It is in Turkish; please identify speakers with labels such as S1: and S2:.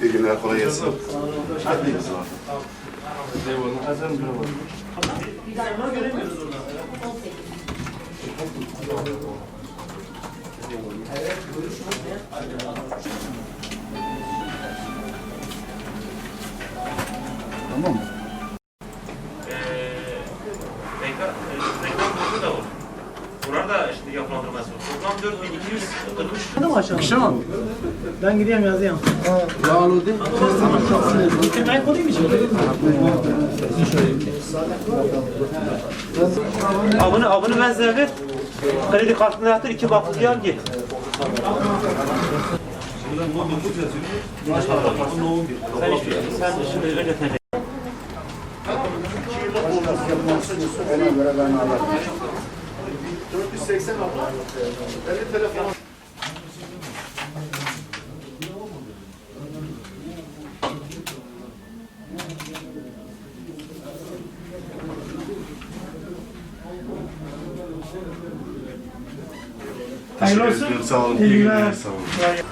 S1: Teşekkürler. Kolay gelsin. Hadi.
S2: Tamam mı?
S3: Ee, reklam, e, reklam bozu da var. Bunlar da işte yapılandırması var. Toplam 4243
S2: Akşam.
S4: Ben gideyim yazayım.
S2: Yağlı değil.
S4: Ben koyayım içeri.
S3: Abone, abone ben size ver. Kredi kartını yatır, iki baklı diyor ki. Sen işte, sen şimdi öyle tene.
S2: Ona göre ben alırım.
S1: 480 abla. 50 telefon.
S4: Hayırlı olsun.
S1: Sağ olun.
S4: İyi
S1: günler. Sağ olun.
S4: Kolay gelsin.